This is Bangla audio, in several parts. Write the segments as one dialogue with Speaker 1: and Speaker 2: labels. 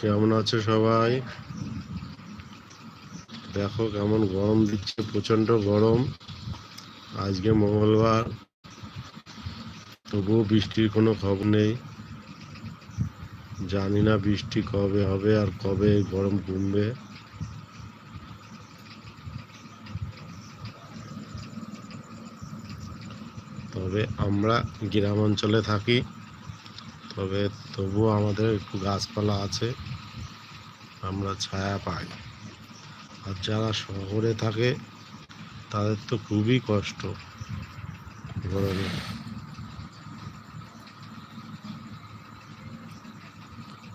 Speaker 1: কেমন আছো সবাই? দেখো কেমন গরম দিচ্ছে প্রচণ্ড গরম। আজকে মঙ্গলবার, তবুও বৃষ্টির কোনো খবর নেই। জানি না বৃষ্টি কবে হবে আর কবে গরম কমবে। তবে আমরা গ্রাম অঞ্চলে থাকি। তবে তবুও আমাদের একটু গাছপালা আছে, আমরা ছায়া পাই। আর যারা শহরে থাকে, তাদের তো খুবই কষ্ট। গরমে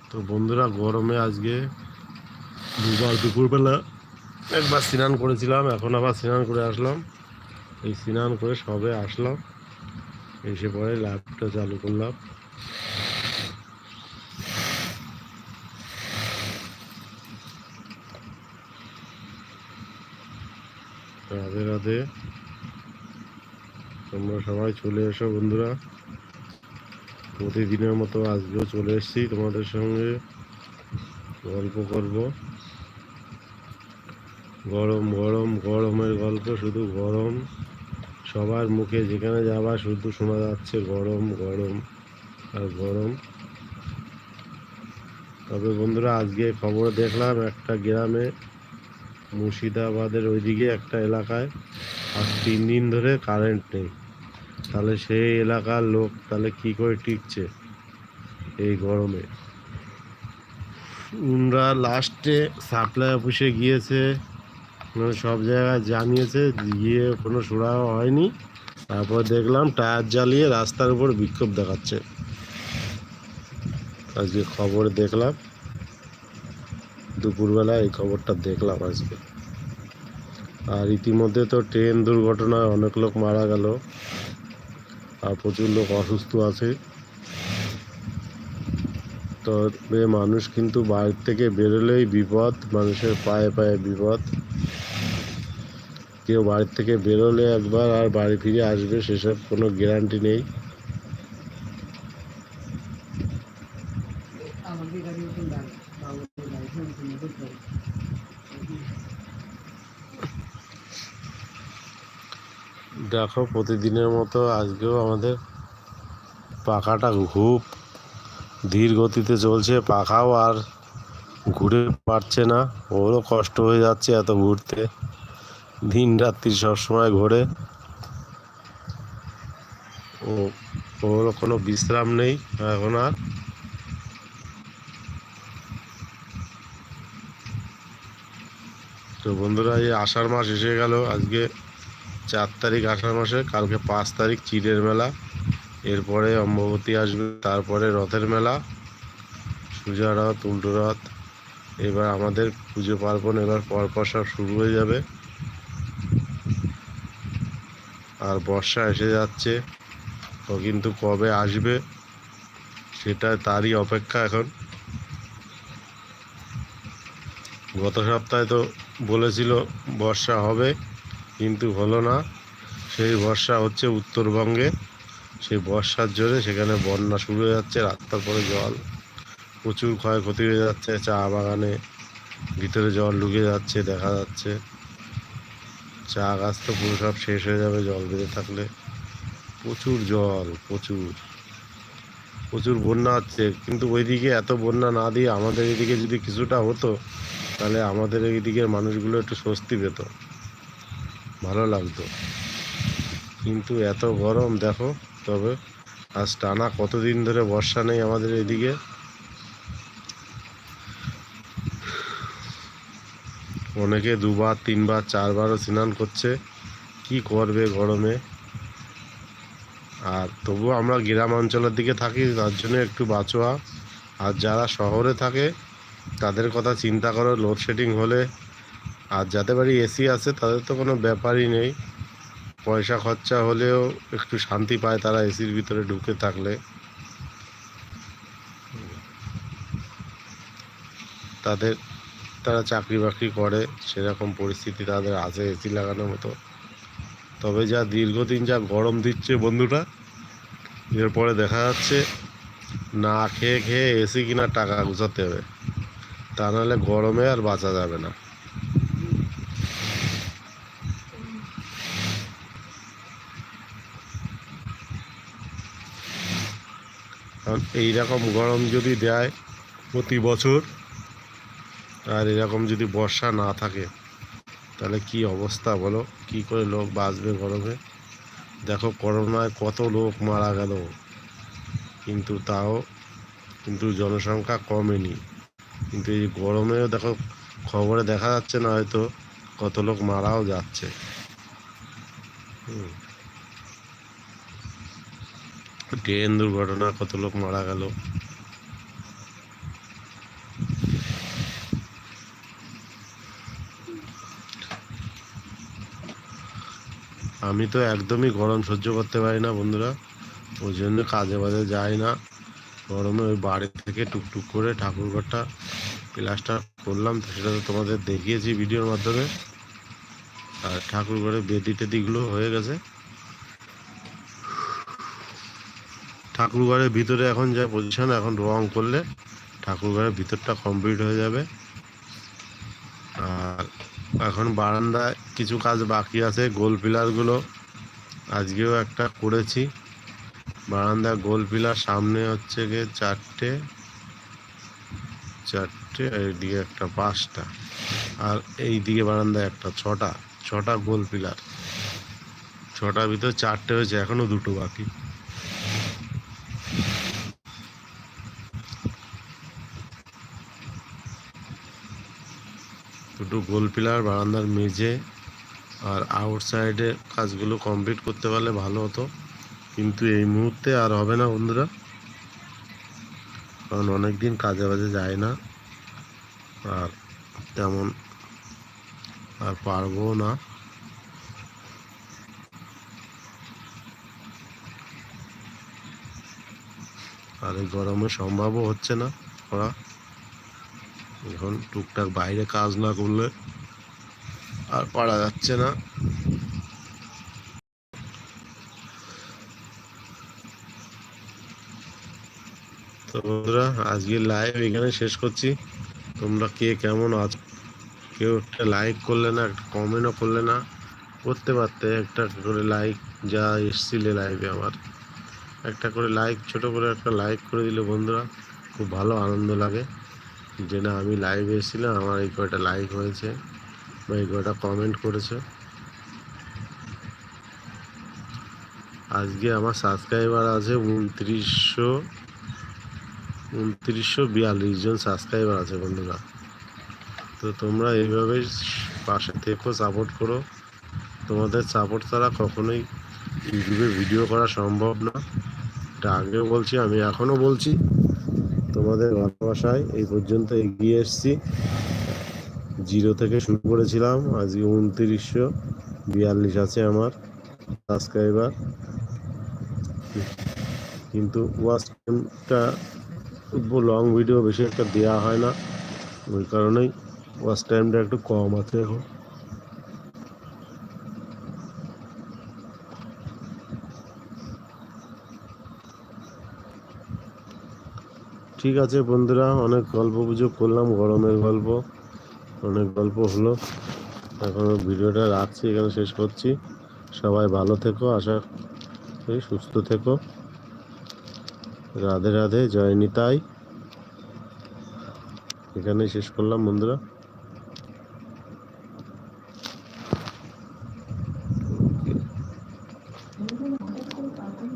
Speaker 1: তো বন্ধুরা, গরমে আজকে দুবার দুপুরবেলা একবার স্নান করেছিলাম, এখন আবার স্নান করে আসলাম। এই স্নান করে সবে আসলাম, এসে পরে ল্যাপটপ চালু করলাম। রাধে রাধে। তোমরা সবাই চলে এসো বন্ধুরা। প্রতিদিনের মতো আজকেও চলে এসেছি তোমাদের সঙ্গে। গল্প করব। গরম গরম, গরমের গল্প শুধু গরম। সবার মুখে যেখানে যাবা শুধু শোনা যাচ্ছে গরম গরম আর গরম। তবে বন্ধুরা, আজকে খবর দেখলাম একটা গ্রামে মুর্শিদাবাদের ওইদিকে একটা এলাকায় আর তিন দিন ধরে কারেন্ট নেই। তাহলে সেই এলাকার লোক তাহলে কি করে টিকছে এই গরমে? উনরা লাস্টে সাপ্লাই অফিসে গিয়েছে মানে সব জায়গায় জানিয়েছে, গিয়ে কোনো সুরাহা হয়নি। তারপর দেখলাম টায়ার জ্বালিয়ে রাস্তার উপর বিক্ষোভ দেখাচ্ছে। আজকে খবর দেখলাম। দুপুরবেলা এই খবরটা দেখলাম আজকে। আর ইতিমধ্যে তো ট্রেন দুর্ঘটনায় অনেক লোক মারা গেল আর প্রচুর লোক অসুস্থ আছে। তবে মানুষ কিন্তু বাইরে থেকে বেরোলেই বিপদ, মানুষের পায়ে পায়ে বিপদ। কেউ বাড়ির থেকে বেরোলে একবার আর বাড়ি ফিরে আসবে, সেসব কোনো গ্যারান্টি নেই। দেখো, প্রতিদিনের মতো আজকেও আমাদের পাখাটা খুব ধীর গতিতে চলছে। পাখাও আর ঘুরে পারছে না। ওরও কষ্ট হয়ে যাচ্ছে এত ঘুরতে। দিন রাত্রি সবসময় ঘোরে। ও, ওরও কোনো বিশ্রাম নেই এখন আর। তো বন্ধুরা, এই আষাঢ় মাস এসে গেল। আজকে চার তারিখ আষাঢ় মাসে, কালকে পাঁচ তারিখ চিড়ের মেলা, এরপরে অম্ববতী আসবে, তারপরে রথের মেলা, সুজা রথ, উল্টো রথ, এবার আমাদের পুজো পার্বণ এবার পরপর সব শুরু হয়ে যাবে। আর বর্ষা এসে যাচ্ছে, ও কিন্তু কবে আসবে, সেটা তারই অপেক্ষা এখন। গত সপ্তাহে তো বলেছিল বর্ষা হবে কিন্তু হলো না। সেই বর্ষা হচ্ছে উত্তরবঙ্গে। সেই বর্ষার জোরে সেখানে বন্যা শুরু হয়ে যাচ্ছে, রাস্তার পরে জল, প্রচুর ক্ষয়ক্ষতি হয়ে যাচ্ছে, চা বাগানে ভিতরে জল ঢুকে যাচ্ছে, দেখা যাচ্ছে। চা গাছ তো পুরো সব শেষ হয়ে যাবে জল বেঁধে থাকলে। প্রচুর জল, প্রচুর। প্রচুর বন্যা হচ্ছে। কিন্তু ওইদিকে এত বন্যা না দিয়ে আমাদের এদিকে যদি কিছুটা হতো, তাহলে আমাদের এই দিকের মানুষগুলো একটু স্বস্তি পেত। ভালো লাগতো। কিন্তু এত গরম, দেখো, তবে আজ টানা কতদিন ধরে বর্ষা নেই আমাদের এদিকে। অনেকে দুবার, তিনবার, চারবারও স্নান করছে। কি করবে গরমে? আর তবুও আমরা গ্রাম অঞ্চলের দিকে থাকি, তার জন্য একটু বাঁচোয়া। আর যারা শহরে থাকে, তাদের কথা চিন্তা করো লোডশেডিং হলে আর যাদের বাড়ি এসি আছে, তাদের তো কোনো ব্যাপারই নেই। পয়সা খরচা হলেও একটু শান্তি পায় তারা এসির ভিতরে ঢুকে থাকলে। তাদের, তারা চাকরি বাকরি করে, সেরকম পরিস্থিতি তাদের আছে এসি লাগানোর মতো। তবে যা দীর্ঘদিন যা গরম দিচ্ছে বন্ধুরা এরপরে দেখা যাচ্ছে না খেয়ে খেয়ে এসি কিনা টাকা গুছাতে হবে। তা নাহলে গরমে আর বাঁচা যাবে না। কারণ এইরকম গরম যদি দেয় প্রতি বছর, আর এরকম যদি বর্ষা না থাকে, তাহলে কি অবস্থা বলো? কি করে লোক বাঁচবে গরমে? দেখো করোনায় কত লোক মারা গেল, কিন্তু তাও কিন্তু জনসংখ্যা কমেনি। কিন্তু এই গরমেও দেখো খবরে দেখা যাচ্ছে না হয়তো কত লোক মারাও যাচ্ছে। হুম। ট্রেন দুর্ঘটনা, কত লোক মারা গেল? আমি তো একদমই গরম সহ্য করতে পারি না বন্ধুরা। ওই জন্য কাজে বাজে যাই না। গরমে ওই বাড়ি থেকে টুকটুক করে ঠাকুরঘরটা প্লাস্টার করলাম। সেটা তো তোমাদের দেখিয়েছি ভিডিওর মাধ্যমে। আর ঠাকুরঘরে বেদি টেদিগুলো হয়ে গেছে। ঠাকুরঘরের ভিতরে এখন যা পজিশন এখন রং করলে ঠাকুরঘরের ভিতরটা কমপ্লিট হয়ে যাবে। আর এখন বারান্দায় কিছু কাজ বাকি আছে, গোল পিলারগুলো আজকেও একটা করেছি। বারান্দা গোল পিলার, সামনে হচ্ছে গিয়ে চারটে চারটে, আর এইদিকে একটা পাঁচটা, আর এই দিকে বারান্দায় একটা ছটা ছটা গোল পিলার। ছটার ভিতর চারটে হয়েছে, এখনও দুটো বাকি। দুটো গোল পিলার, বারান্দার মেঝে আর আউট সাইডে কাজগুলো কমপ্লিট করতে পারলে ভালো হতো। কিন্তু এই মুহূর্তে আর হবে না বন্ধুরা। কারণ অনেক দিন কাজে বাজে যায় না। আর তেমন আর পারব না। আর এই গরমে সম্ভবও হচ্ছে না করা এখন টুকটাক বাইরে কাজ না করলে আর পারা যাচ্ছে না। তো বন্ধুরা, আজকে লাইভ এখানে শেষ করছি। তোমরা কে কেমন আছো? কেউ একটা লাইক করলে না, একটা কমেন্টও করলে না। করতে পারতে, একটা করে লাইক যা এসছিলে লাইভে আমার। একটা করে লাইক ছোট করে একটা লাইক করে দিলে বন্ধুরা খুব ভালো আনন্দ লাগে। যে না, আমি লাইভ এসেছিলাম, আমার এই কয়টা লাইক হয়েছে বা এই কয়টা কমেন্ট করেছে। আজকে আমার সাবস্ক্রাইবার আছে উনত্রিশশো উনত্রিশশো বিয়াল্লিশ জন সাবস্ক্রাইবার আছে বন্ধুরা। তো তোমরা এইভাবে পাশে থেকো সাপোর্ট করো। তোমাদের সাপোর্ট ছাড়া কখনোই ইউটিউবে ভিডিও করা সম্ভব না। এটা আগেও বলছি, আমি এখনও বলছি। তোমাদের ভালোবাসায় এই পর্যন্ত এগিয়ে এসেছি। জিরো থেকে শুরু করেছিলাম, আজকে উনত্রিশশো বিয়াল্লিশ আছে আমার সাবস্ক্রাইবার কিন্তু ওয়াচ টাইমটা লং ভিডিও বেশি একটা দেওয়া হয় না, ওই কারণেই ওয়াচ টাইমটা একটু কম আছে এখন। ঠিক আছে বন্ধুরা, অনেক গল্প গুজব করলাম, গরমের গল্প, অনেক গল্প হলো। এখন ভিডিওটা রাখছি, এখানে শেষ করছি। সবাই ভালো থেকো, আশা করি সুস্থ থেকো। রাধে রাধে, জয় নিতাই। এখানেই শেষ করলাম বন্ধুরা।